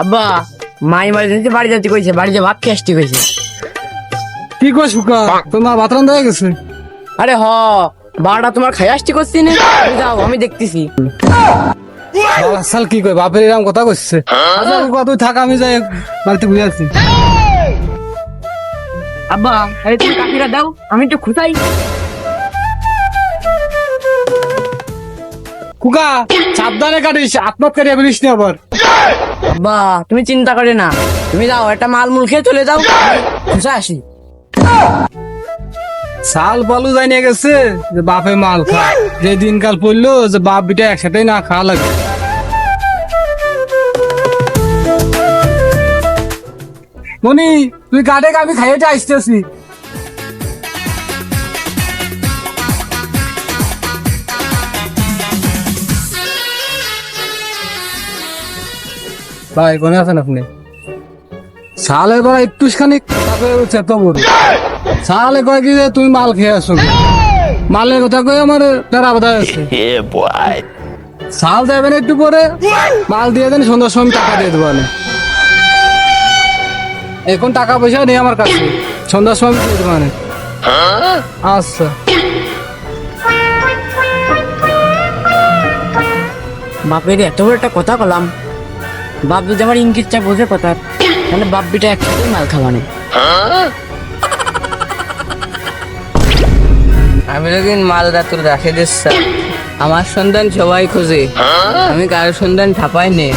আব্বা মা ইমার্জেন্সি বাড়ি যাচ্ছি কইছে বাড়ি যে ভাত খেয়ে আসতে কইছে। কি কই সুকা তোমার ভাত রান্ধা হয়ে গেছে। আরে হ বারোটা তোমার খাই আসতে করছি না? যাও আমি দেখতেছি। সাল কি কই বাপের এরকম কথা কইছে? আচ্ছা সুকা তুই থাক আমি যাই বাড়িতে বুঝে আছি আব্বা আরে তুমি কাকিরা দাও আমি একটু খুঁচাই কুকা সাবধানে কাটিস আত্মত কাটিয়ে ফেলিস না আবার। আব্বা তুমি চিন্তা করে না। তুমি যাও একটা মাল মুল খেয়ে চলে যাও খুঁজে আসি। সাল পালু যাই নিয়ে গেছে যে বাপে মাল খা। যে দিনকাল পড়ল যে বাপ বিটা একসাথেই না খাওয়া লাগে মনি, তুই কাটে আমি খাইয়ে আসতেছি। ভাই কোনে আছেন আপনি? সালে এবার একটু খানিক তারপরে চেত বড় সালে কয় কি যে তুমি মাল খেয়ে আসো মালের কথা কই আমার তারা বাধা আছে? সাল দেবেন একটু পরে মাল দিয়ে দেন সন্ধ্যার সময় টাকা দিয়ে দেবো এখন টাকা পয়সা নেই আমার কাছে সন্ধ্যার সময় দিয়ে দেবো আচ্ছা। বাপের এত বড় একটা কথা কলাম। বাপ যদি আমার ইঙ্গিতটা বোঝে কথা তাহলে বাপ বিটা একসাথে মাল খাওয়ানে। আমি যখন মাল রাতুর রাখে দিচ্ছি আমার সন্ধান সবাই খোঁজে আমি কারোর সন্ধান ঠাপাই নে।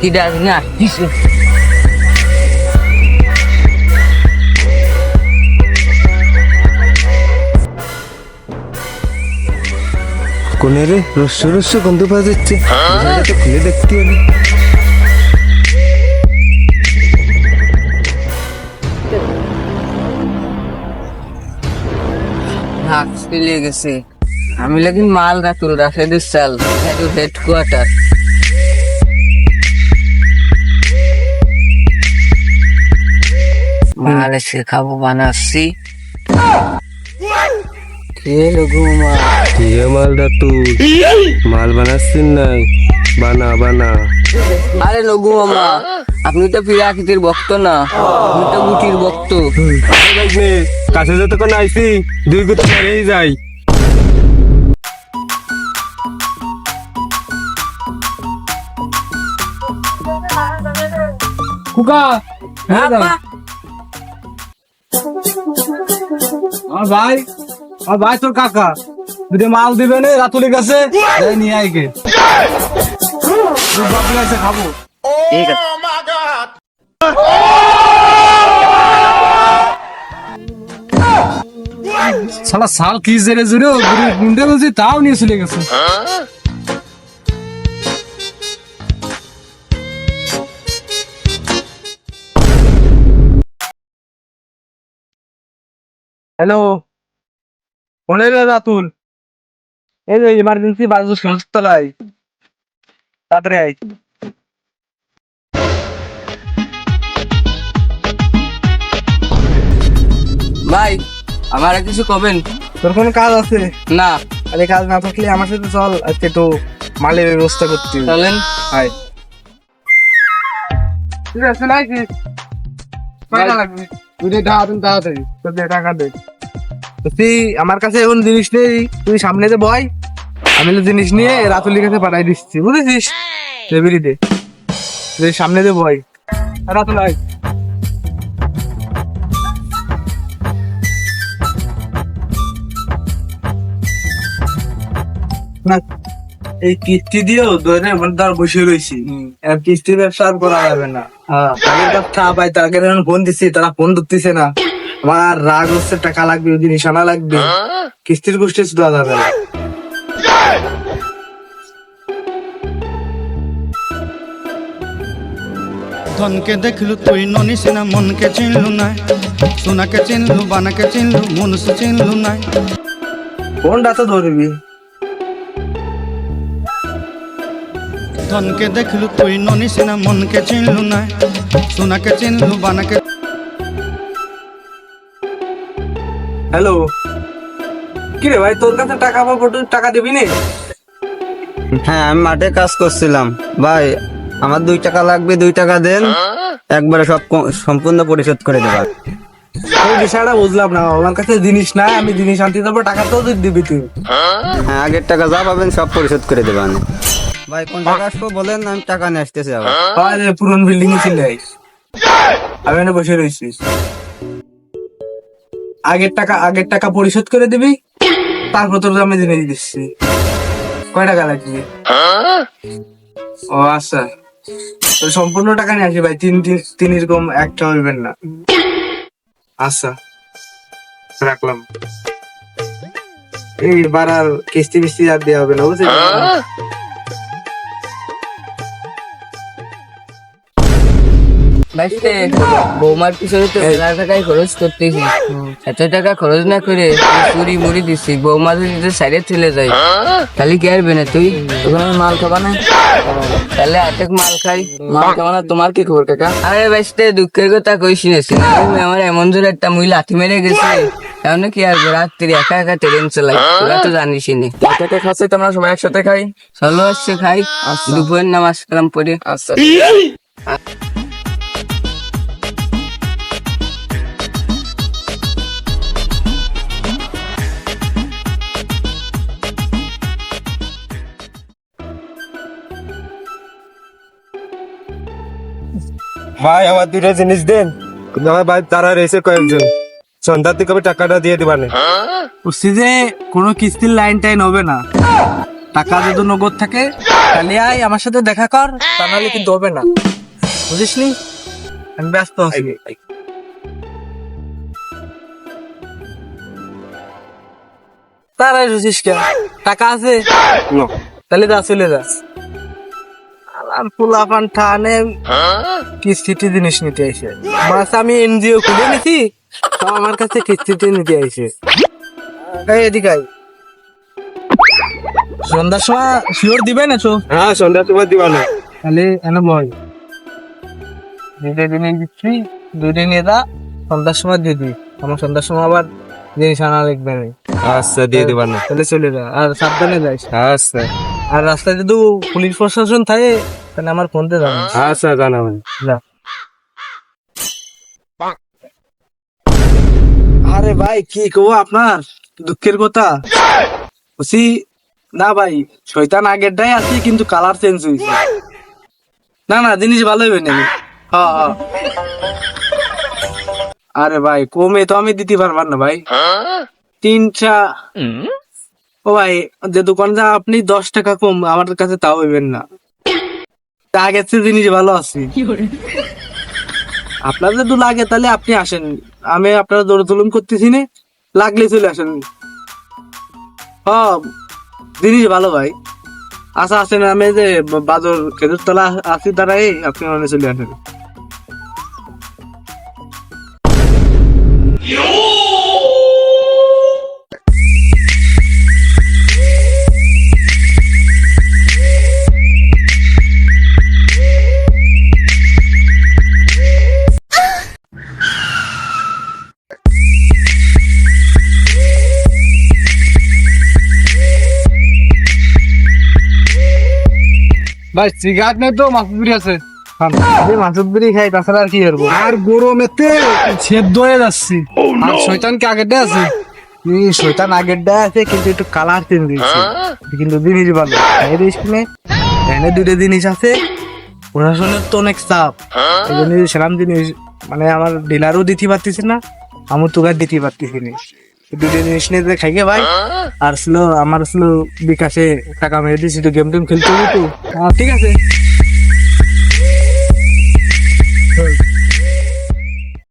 কি ডাক না? আসতিছে কোনে রে রস্য রস্য গন্ধ পাওয়া যাচ্ছে। খুলে দেখতে হবে। হাক গেছে। আমি লাগিন মাল রাতুর রাখে দিচ্ছাল হেডকোয়ার্টার মাল এসে খাব বানাচ্ছি। লগু মাল? বানাচ্ছিস নাই? বানা বানা। আরে লঘু মামা আপনি তো পিরাকৃতির ভক্ত না আপনি তো গুটির ভক্ত। কাছে যতক্ষণ আইসি দুই গুতো মেরেই যাই। কুকা হ্যাঁ ভাই আমার ভাই তোর কাকা। দুটো মাল দিবে না রাতুলি কাছে যাই নিয়ে আইকে খাব। ঠিক আছে সালা সাল কি জেরে জুড়ে গুন্ডে বলছি তাও নিয়ে চলে গেছে। হ্যালো ফোনে রাতুল? এই যে ইমার্জেন্সি বাজু সংস্থলায় তাড়াতাড়ি আই ভাই আমার আর কিছু কবেন? তোর কোনো কাজ আছে? না। আরে কাজ না থাকলে আমার সাথে চল আজকে একটু মালের ব্যবস্থা করতে চলেন। হাই ঠিক আছে নাই কি? লাগবে? তুই টাকা দিন তাড়াতাড়ি। তোর টাকা দে। তো তুই আমার কাছে এখন জিনিস নেই। তুই সামনে দে বয়। আমি তো জিনিস নিয়ে রাতুলির কাছে পাঠাই দিচ্ছি বুঝেছিস? তুই সামনে দে বয়। রাতুল আয়। এই কিস্তি দিয়েও ধরে মানে তার বসে রয়েছি আর কিস্তির ব্যবসা আর করা যাবে না। তাদের কাছে চা পাই তাকে যখন ফোন দিচ্ছি তারা ফোন ধরতেছে না। আমার রাগ হচ্ছে টাকা লাগবে ওই জিনিস আনা লাগবে। কিস্তির গোষ্ঠী শুধু যাবে না ধনকে দেখলু তুই ননি সিনা মনকে চিনলু নাই। সোনাকে চিনলু বানাকে চিনলু মনুষ চিনলু নাই। ফোনটা তো ধরবি? ধনকে দেখলু তুই ননিসিনা মনকে চিনলু না সোনাকে চিনলু বানাকে হ্যালো। কি রে ভাই তোর কাছে টাকা পাবো তুই টাকা দিবি নি? হ্যাঁ আমি মাঠে কাজ করছিলাম। ভাই আমার দুই টাকা লাগবে দুই টাকা দেন। একবারে সব সম্পূর্ণ পরিশোধ করে দেবার আমি বিষয়টা বুঝলাম না আমার কাছে জিনিস নাই আমি জিনিস আনতে যাব টাকা তো দিবি তুই। হ্যাঁ আগের টাকা যা পাবেন সব পরিশোধ করে দেবেন ভাই কোন টাকা আসব বলেন আমি টাকা নিয়ে আসতেছি আবার। আরে পুরন বিল্ডিং এ ছিলে আমি এখানে বসে রয়েছি আগের টাকা আগের টাকা পরিশোধ করে দিবি তারপর তোর আমি জিনিস দিচ্ছি। কয় টাকা লাগবে? ও আচ্ছা। তো সম্পূর্ণ টাকা নিয়ে আসি ভাই তিন তিন তিন এরকম একটা হইবেন না। আচ্ছা রাখলাম। এইবার আর কিস্তি মিস্তি আর দেওয়া হবে না বুঝলি? বাইতে বৌমার পিছনে তো হাজার টাকাই খরচ করতেছি। এত টাকা খরচ না করে চুরি মুড়ি দিচ্ছি। বৌমা যদি সাইডে ঠেলে যায় তাহলে কি আসবে না তুই ওখানে মাল খাবা না? তাহলে আটেক মাল খাই। মাল খাবা না তোমার কি খবর কাকা? আরে বাইতে দুঃখের কথা কইস না আমার এমন জোরে একটা মুই লাথি মেরে গেছে। এমন কি আর রাত্রি একা একা ট্রেন চালাই তোরা তো জানিস নি। কাকা খাচ্ছে তোমরা সবাই একসাথে খাই। চলো আসছে খাই। দুপুরের নামাজ কালাম পড়ে। আচ্ছা। ভাই আমার দুইটা জিনিস দেন। কিন্তু আমার ভাই তারা রয়েছে কয়েকজন। সন্ধ্যার দিকে আমি টাকাটা দিয়ে দিবানে বুঝছি যে কোনো কিস্তির লাইন টাইন হবে না। টাকা যদি নগদ থাকে তাহলে আয় আমার সাথে দেখা কর তা নাহলে কিন্তু হবে না। বুঝিস নি? আমি ব্যস্ত আছি। তারাই বুঝিস কেন? টাকা আছে? তাহলে যা চলে যা। ঠানে কিস্তিতে জিনিস নিতে আইসে মাস আমি এনজিও খুলে নিছি তো আমার কাছে কিস্তিতে নিতে এই এদিকে আয়। সন্ধ্যার সময় শিওর দিবে না হ্যাঁ সন্ধ্যার সময় দিবানে তাহলে এনে বল দুইটা দিনে দিচ্ছি দুইটা নিয়ে দা সন্ধ্যার সময় দিয়ে দিই আমার সন্ধ্যার সময় আবার জিনিস আনা লিখবে না। আচ্ছা দিয়ে দিবানে তাহলে চলে যা আর সাবধানে যাইস। আচ্ছা। আর রাস্তায় যদি পুলিশ প্রশাসন থাকে তাহলে আমার ফোনতে যাবে আচ্ছা জানাবেন যা আরে ভাই কি কব আপনার? দুঃখের কথা। বলছি না ভাই শয়তান আগেরটাই আছে কিন্তু কালার চেঞ্জ হয়েছে না না জিনিস ভালো হবে না হ্যাঁ হ্যাঁ আরে ভাই কমে তো আমি দিতে পারবার না ভাই। তিনটা ও ভাই, যে দোকান যা আপনি দশ টাকা কম, আমার কাছে তাও হইবেন না। আগের চেয়ে জিনিস ভালো আছে। আপনার যদি লাগে তাহলে আপনি আসেন। আমি আপনার দৌড় তুলুম করতেছি না, লাগলে চলে আসেন। হ্যাঁ জিনিস ভালো ভাই। আচ্ছা আসেন, আমি যে বাজার খেজুর তলা আছি, দাঁড়াই, আপনি ওখানে চলে আসেন। ভাই সিগারেট নেই তো মাসুদ বিড়ি আছে। মাসুদ বিড়ি খাই তাছাড়া আর কি করব? আর গরমেতে সেদ্ধ হয়ে যাচ্ছি। আর শৈতান কি আগেরটা আছে? এই শৈতান আগেরটা আছে কিন্তু একটু কালার চেঞ্জ দিয়েছে। কিন্তু জিনিস ভালো। এই স্কিনে এখানে দুটো জিনিস আছে। প্রশাসনের তো অনেক চাপ। এই জন্য সেরাম জিনিস মানে আমার ডিলারও দিতে পারতেছি না আমার তো আর দিতে পারতেছি না। যে ভাই। আর ছিল আমার ছিল বিকাশে টাকা মেরে দিয়েছি তো গেম টেম খেলতে তো। ঠিক আছে।